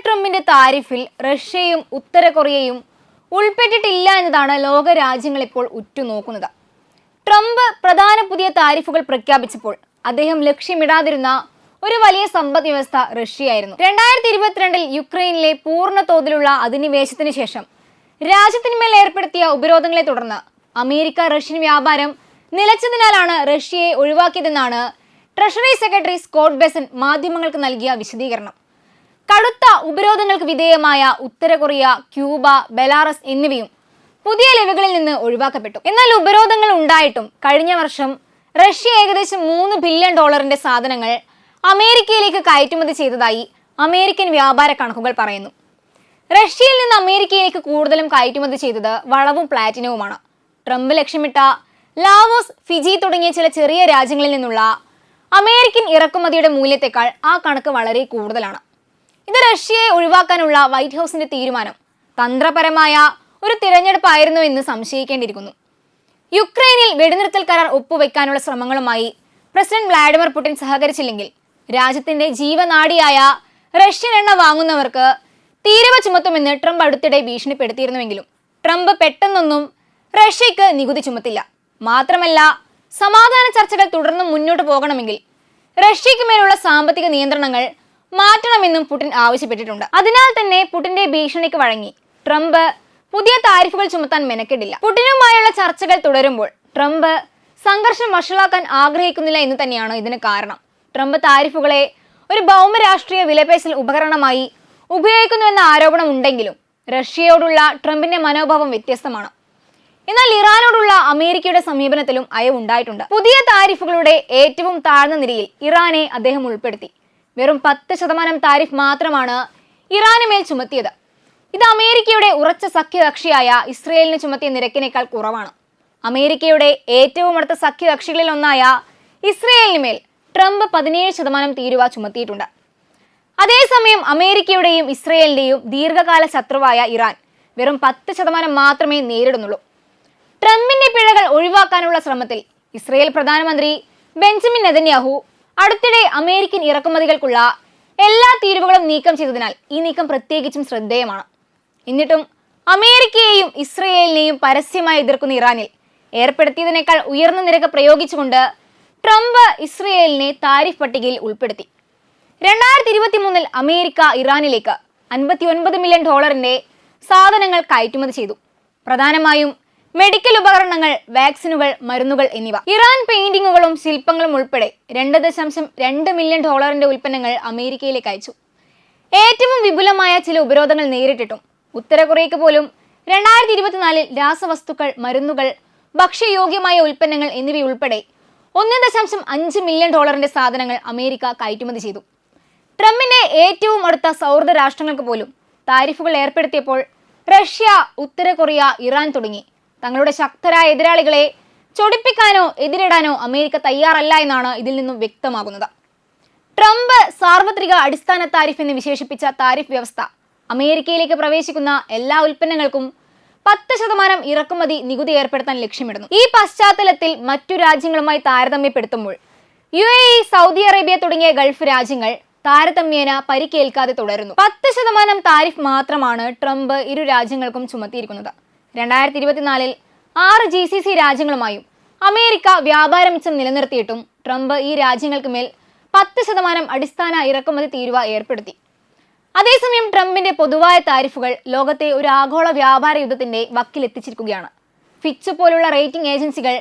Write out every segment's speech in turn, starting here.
Donald ട്രംപിന്റെ താരിഫിൽ റഷ്യയും ഉത്തര കൊറിയയും ഉൾപ്പെട്ടിട്ടില്ല എന്നതാണ് ലോക രാജ്യങ്ങൾ ഇപ്പോൾ ഉറ്റുനോക്കുന്നത്. ട്രംപ് പ്രധാന പുതിയ താരിഫുകൾ പ്രഖ്യാപിച്ചപ്പോൾ അദ്ദേഹം ലക്ഷ്യമിടാതിരുന്ന ഒരു വലിയ സമ്പദ് വ്യവസ്ഥ റഷ്യയായിരുന്നു. രണ്ടായിരത്തി ഇരുപത്തിരണ്ടിൽ യുക്രൈനിലെ പൂർണ തോതിലുള്ള അധിനിവേശത്തിന് ശേഷം രാജ്യത്തിന്മേൽ ഏർപ്പെടുത്തിയ ഉപരോധങ്ങളെ തുടർന്ന് അമേരിക്ക റഷ്യൻ വ്യാപാരം നിലച്ചതിനാലാണ് റഷ്യയെ ഒഴിവാക്കിയതെന്നാണ് ട്രഷറി സെക്രട്ടറി സ്കോട്ട് ബെസൻ മാധ്യമങ്ങൾക്ക് നൽകിയ വിശദീകരണം. കടുത്ത ഉപരോധങ്ങൾക്ക് വിധേയമായ ഉത്തര കൊറിയ ക്യൂബ ബെലാറസ് എന്നിവയും പുതിയ ലെവലുകളിൽ നിന്ന് ഒഴിവാക്കപ്പെട്ടു. എന്നാൽ ഉപരോധങ്ങൾ ഉണ്ടായിട്ടും കഴിഞ്ഞ വർഷം റഷ്യ ഏകദേശം മൂന്ന് ബില്യൺ ഡോളറിന്റെ സാധനങ്ങൾ അമേരിക്കയിലേക്ക് കയറ്റുമതി ചെയ്തതായി അമേരിക്കൻ വ്യാപാര കണക്കുകൾ പറയുന്നു. റഷ്യയിൽ നിന്ന് അമേരിക്കയിലേക്ക് കൂടുതലും കയറ്റുമതി ചെയ്തത് വളവും പ്ലാറ്റിനവുമാണ്. ട്രംപ് ലക്ഷ്യമിട്ട ലാവോസ് ഫിജി തുടങ്ങിയ ചില ചെറിയ രാജ്യങ്ങളിൽ നിന്നുള്ള അമേരിക്കൻ ഇറക്കുമതിയുടെ മൂല്യത്തെക്കാൾ ആ കണക്ക് വളരെ കൂടുതലാണ്. ഇത് റഷ്യയെ ഒഴിവാക്കാനുള്ള വൈറ്റ് ഹൗസിന്റെ തീരുമാനം തന്ത്രപരമായ ഒരു തിരഞ്ഞെടുപ്പായിരുന്നു എന്ന് സംശയിക്കേണ്ടിയിരിക്കുന്നു. യുക്രൈനിൽ വെടിനിർത്തൽ കരാർ ഒപ്പുവെക്കാനുള്ള ശ്രമങ്ങളുമായി പ്രസിഡന്റ് വ്ളാഡിമിർ പുടിൻ സഹകരിച്ചില്ലെങ്കിൽ രാജ്യത്തിന്റെ ജീവനാടിയായ റഷ്യൻ എണ്ണ വാങ്ങുന്നവർക്ക് തീരുവ ചുമത്തുമെന്ന് ട്രംപ് അടുത്തിടെ ഭീഷണിപ്പെടുത്തിയിരുന്നുവെങ്കിലും ട്രംപ് പെട്ടെന്നൊന്നും റഷ്യക്ക് നികുതി ചുമത്തില്ല. മാത്രമല്ല സമാധാന ചർച്ചകൾ തുടർന്നും മുന്നോട്ട് പോകണമെങ്കിൽ റഷ്യയ്ക്ക് മേലുള്ള സാമ്പത്തിക നിയന്ത്രണങ്ങൾ മാറ്റണമെന്നും പുടിൻ ആവശ്യപ്പെട്ടിട്ടുണ്ട്. അതിനാൽ തന്നെ പുടിന്റെ ഭീഷണിക്ക് വഴങ്ങി. ട്രംപ് പുതിയ താരിഫുകൾ ചുമത്താൻ മെനക്കെടില്ല. പുടിനുമായുള്ള ചർച്ചകൾ തുടരുമ്പോൾ ട്രംപ് സംഘർഷം വഷളാക്കാൻ ആഗ്രഹിക്കുന്നില്ല എന്ന് തന്നെയാണ് ഇതിന് കാരണം. ട്രംപ് താരിഫുകളെ ഒരു ഭൗമരാഷ്ട്രീയ വിലപേശൽ ഉപകരണമായി ഉപയോഗിക്കുന്നുവെന്ന ആരോപണം ഉണ്ടെങ്കിലും റഷ്യയോടുള്ള ട്രംപിന്റെ മനോഭാവം വ്യത്യസ്തമാണ്. എന്നാൽ ഇറാനോടുള്ള അമേരിക്കയുടെ സമീപനത്തിലും അയവുണ്ടായിട്ടുണ്ട്. പുതിയ താരിഫുകളുടെ ഏറ്റവും താഴ്ന്ന നിരയിൽ ഇറാനെ അദ്ദേഹം ഉൾപ്പെടുത്തി. വെറും പത്ത് ശതമാനം താരിഫ് മാത്രമാണ് ഇറാന് മേൽ ചുമത്തിയത്. ഇത് അമേരിക്കയുടെ ഉറച്ച സഖ്യകക്ഷിയായ ഇസ്രയേലിന് ചുമത്തിയ നിരക്കിനേക്കാൾ കുറവാണ്. അമേരിക്കയുടെ ഏറ്റവും അടുത്ത സഖ്യകക്ഷികളിൽ ഒന്നായ ഇസ്രയേലിന് മേൽ ട്രംപ് പതിനേഴ് ശതമാനം തീരുവ ചുമത്തിയിട്ടുണ്ട്. അതേസമയം അമേരിക്കയുടെയും ഇസ്രയേലിന്റെയും ദീർഘകാല ശത്രുവായ ഇറാൻ വെറും പത്ത് ശതമാനം മാത്രമേ നേരിടുന്നുള്ളൂ. ട്രംപിന്റെ പിഴകൾ ഒഴിവാക്കാനുള്ള ശ്രമത്തിൽ ഇസ്രയേൽ പ്രധാനമന്ത്രി ബെഞ്ചമിൻ നെതന്യാഹു അടുത്തിടെ അമേരിക്കൻ ഇറക്കുമതികൾക്കുള്ള എല്ലാ തീരുവകളും നീക്കം ചെയ്തതിനാൽ ഈ നീക്കം പ്രത്യേകിച്ചും ശ്രദ്ധേയമാണ്. എന്നിട്ടും അമേരിക്കയെയും ഇസ്രയേലിനെയും പരസ്യമായി എതിർക്കുന്ന ഇറാനിൽ ഏർപ്പെടുത്തിയതിനേക്കാൾ ഉയർന്ന നിരക്ക് പ്രയോഗിച്ചുകൊണ്ട് ട്രംപ് ഇസ്രയേലിനെ താരിഫ് പട്ടികയിൽ ഉൾപ്പെടുത്തി. രണ്ടായിരത്തി ഇരുപത്തി മൂന്നിൽ അമേരിക്ക ഇറാനിലേക്ക് അൻപത്തി ഒൻപത് മില്യൺ ഡോളറിന്റെ സാധനങ്ങൾ കയറ്റുമതി ചെയ്തു. പ്രധാനമായും മെഡിക്കൽ ഉപകരണങ്ങൾ വാക്സിനുകൾ മരുന്നുകൾ എന്നിവ. ഇറാൻ പെയിന്റിങ്ങുകളും ശില്പങ്ങളും ഉൾപ്പെടെ രണ്ട് ദശാംശം രണ്ട് മില്യൺ ഡോളറിന്റെ ഉൽപ്പന്നങ്ങൾ അമേരിക്കയിലേക്ക് അയച്ചു. ഏറ്റവും വിപുലമായ ചില ഉപരോധങ്ങൾ നേരിട്ടിട്ടും ഉത്തര കൊറിയയ്ക്ക് പോലും രണ്ടായിരത്തി ഇരുപത്തിനാലിൽ രാസവസ്തുക്കൾ മരുന്നുകൾ ഭക്ഷ്യയോഗ്യമായ ഉൽപ്പന്നങ്ങൾ എന്നിവയുൾപ്പെടെ ഒന്ന് ദശാംശം അഞ്ച് മില്യൺ ഡോളറിന്റെ സാധനങ്ങൾ അമേരിക്ക കയറ്റുമതി ചെയ്തു. ട്രംപിന്റെ ഏറ്റവും അടുത്ത സൗഹൃദ രാഷ്ട്രങ്ങൾക്ക് പോലും താരിഫുകൾ ഏർപ്പെടുത്തിയപ്പോൾ റഷ്യ ഉത്തര കൊറിയ ഇറാൻ തുടങ്ങി തങ്ങളുടെ ശക്തരായ എതിരാളികളെ ചൊടിപ്പിക്കാനോ എതിരിടാനോ അമേരിക്ക തയ്യാറല്ല എന്നാണ് ഇതിൽ നിന്നും വ്യക്തമാകുന്നത്. ട്രംപ് സാർവത്രിക അടിസ്ഥാന താരിഫ് എന്ന് വിശേഷിപ്പിച്ച താരിഫ് വ്യവസ്ഥ അമേരിക്കയിലേക്ക് പ്രവേശിക്കുന്ന എല്ലാ ഉൽപ്പന്നങ്ങൾക്കും പത്ത് ശതമാനം ഇറക്കുമതി നികുതി ഏർപ്പെടുത്താൻ ലക്ഷ്യമിടുന്നു. ഈ പശ്ചാത്തലത്തിൽ മറ്റു രാജ്യങ്ങളുമായി താരതമ്യപ്പെടുത്തുമ്പോൾ U A E Saudi Arabia തുടങ്ങിയ ഗൾഫ് രാജ്യങ്ങൾ താരതമ്യേന പരിക്കേൽക്കാതെ തുടരുന്നു. പത്ത് ശതമാനം താരിഫ് മാത്രമാണ് ട്രംപ് ഇരു രാജ്യങ്ങൾക്കും ചുമത്തിയിരിക്കുന്നത്. രണ്ടായിരത്തി ഇരുപത്തിനാലിൽ ആറ് ജി സി സി രാജ്യങ്ങളുമായും അമേരിക്ക വ്യാപാര മിച്ചം നിലനിർത്തിയിട്ടും ട്രംപ് ഈ രാജ്യങ്ങൾക്ക് മേൽ പത്ത് ശതമാനം അടിസ്ഥാന ഇറക്കുമതി തീരുവ ഏർപ്പെടുത്തി. അതേസമയം ട്രംപിന്റെ പൊതുവായ താരിഫുകൾ ലോകത്തെ ഒരു ആഗോള വ്യാപാര യുദ്ധത്തിന്റെ വക്കിലെത്തിച്ചിരിക്കുകയാണ് ഫിച്ച് പോലുള്ള റേറ്റിംഗ് ഏജൻസികൾ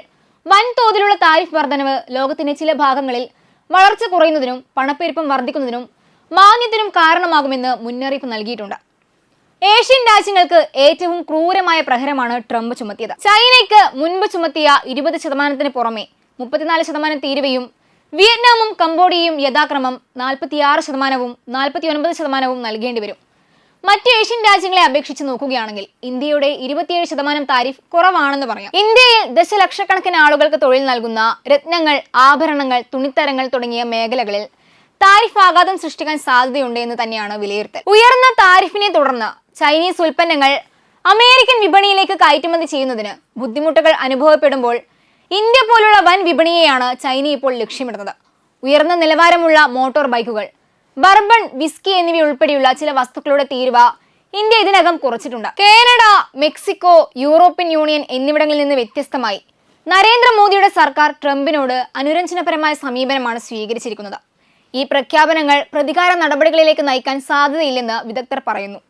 വൻതോതിലുള്ള താരിഫ് വർധനവ് ലോകത്തിന്റെ ചില ഭാഗങ്ങളിൽ വളർച്ച കുറയുന്നതിനും പണപ്പെരുപ്പം വർദ്ധിക്കുന്നതിനും മാന്യത്തിനും കാരണമാകുമെന്ന് മുന്നറിയിപ്പ് നൽകിയിട്ടുണ്ട്. ഏഷ്യൻ രാജ്യങ്ങൾക്ക് ഏറ്റവും ക്രൂരമായ പ്രഹരമാണ് ട്രംപ് ചുമത്തിയത്. ചൈനയ്ക്ക് മുൻപ് ചുമത്തിയ ഇരുപത് ശതമാനത്തിന് പുറമെ മുപ്പത്തിനാല് ശതമാനം തീരുവയും വിയറ്റ്നാമും കംബോഡിയയും യഥാക്രമം നാൽപ്പത്തിയാറ് ശതമാനവും നാൽപ്പത്തി ഒൻപത് ശതമാനവും നൽകേണ്ടി വരും. മറ്റ് ഏഷ്യൻ രാജ്യങ്ങളെ അപേക്ഷിച്ച് നോക്കുകയാണെങ്കിൽ ഇന്ത്യയുടെ ഇരുപത്തിയേഴ് ശതമാനം താരിഫ് കുറവാണെന്ന് പറയാം. ഇന്ത്യയിൽ ദശലക്ഷക്കണക്കിന് ആളുകൾക്ക് തൊഴിൽ നൽകുന്ന രത്നങ്ങൾ ആഭരണങ്ങൾ തുണിത്തരങ്ങൾ തുടങ്ങിയ മേഖലകളിൽ താരിഫ് ആഘാതം സൃഷ്ടിക്കാൻ സാധ്യതയുണ്ട് എന്ന് തന്നെയാണ് വിലയിരുത്തൽ. ഉയർന്ന താരിഫിനെ തുടർന്ന് ചൈനീസ് ഉൽപ്പന്നങ്ങൾ അമേരിക്കൻ വിപണിയിലേക്ക് കയറ്റുമതി ചെയ്യുന്നതിന് ബുദ്ധിമുട്ടുകൾ അനുഭവപ്പെടുമ്പോൾ ഇന്ത്യ പോലുള്ള വൻ വിപണിയെയാണ് ചൈന ഇപ്പോൾ ലക്ഷ്യമിടുന്നത്. ഉയർന്ന നിലവാരമുള്ള മോട്ടോർ ബൈക്കുകൾ ബർബൺ വിസ്കി എന്നിവയുൾപ്പെടെയുള്ള ചില വസ്തുക്കളുടെ തീരുവ ഇന്ത്യ ഇതിനകം കുറച്ചിട്ടുണ്ട്. കാനഡ മെക്സിക്കോ യൂറോപ്യൻ യൂണിയൻ എന്നിവിടങ്ങളിൽ നിന്ന് വ്യത്യസ്തമായി നരേന്ദ്രമോദിയുടെ സർക്കാർ ട്രംപിനോട് അനുരഞ്ജനപരമായ സമീപനമാണ് സ്വീകരിച്ചിരിക്കുന്നത്. ഈ പ്രഖ്യാപനങ്ങൾ പ്രതികാര നടപടികളിലേക്ക് നയിക്കാൻ സാധ്യതയില്ലെന്ന് വിദഗ്ധർ പറയുന്നു.